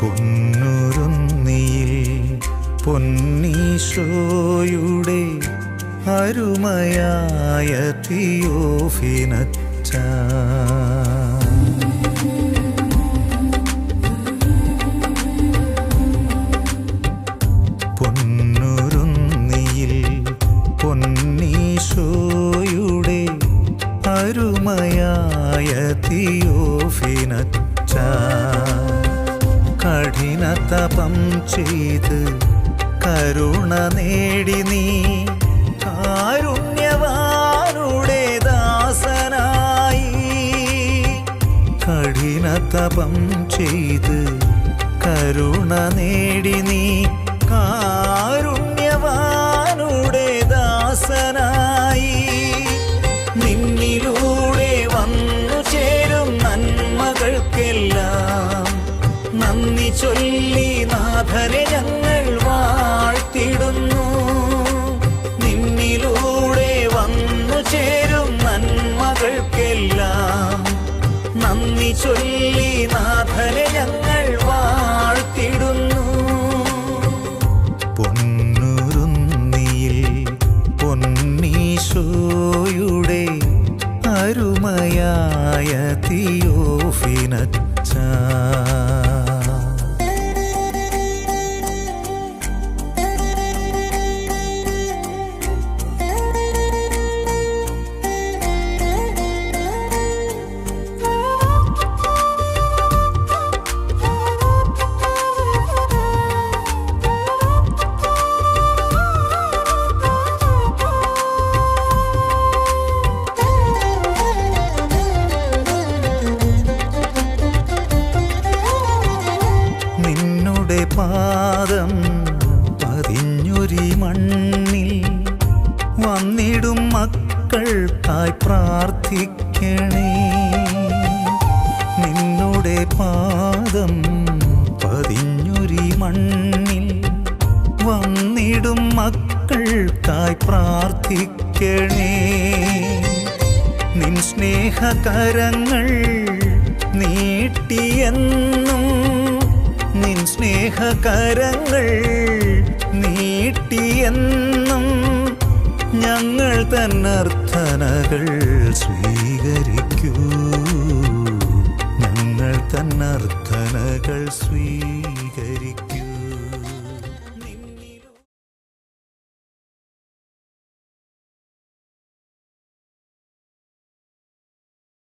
പൊന്നുരുന്നിയിൽ പൊന്നീശോയുടെ അരുമയായ തിയോഫിനച്ച. പൊന്നുരുന്നിയിൽ പൊന്നീശോയുടെ അരുമയായ തിയോഫിനച്ച. തപം ചെയ്ത് കരുണ നേടി നീ. കാരുണ്യവാനുടെ ദാസനായി. കഠിന തപം ചെയ്ത് കരുണ നേടി നീ. കാരുണ്യവാനുടെ ചൊല്ലി നാഥനെ ഞങ്ങൾ വാഴ്ത്തിടുന്നു. നിന്നിലൂടെ വന്നു ചേരും നന്മകൾക്കെല്ലാം. നന്ദി ചൊല്ലി നാഥനെ ഞങ്ങൾ വാഴ്ത്തിടുന്നു നിന്നുടെ പാദം പതിഞ്ഞൊരി മണ്ണിൽ വന്നിടും മക്കൾക്കായി പ്രാർത്ഥിക്കണേ. നിന്നുടെ പാദം പതിഞ്ഞൊരി മണ്ണിൽ വന്നിടും മക്കൾക്കായി പ്രാർത്ഥിക്കണേ. നിൻ സ്നേഹകരങ്ങൾ നീട്ടിയെന്ന് സ്നേഹകരങ്ങൾ നീട്ടിയെന്നും ഞങ്ങൾ തന്നർത്ഥനകൾ സ്വീകരിക്കൂ. ഞങ്ങൾ തന്നർത്ഥനകൾ സ്വീകരിക്കൂ.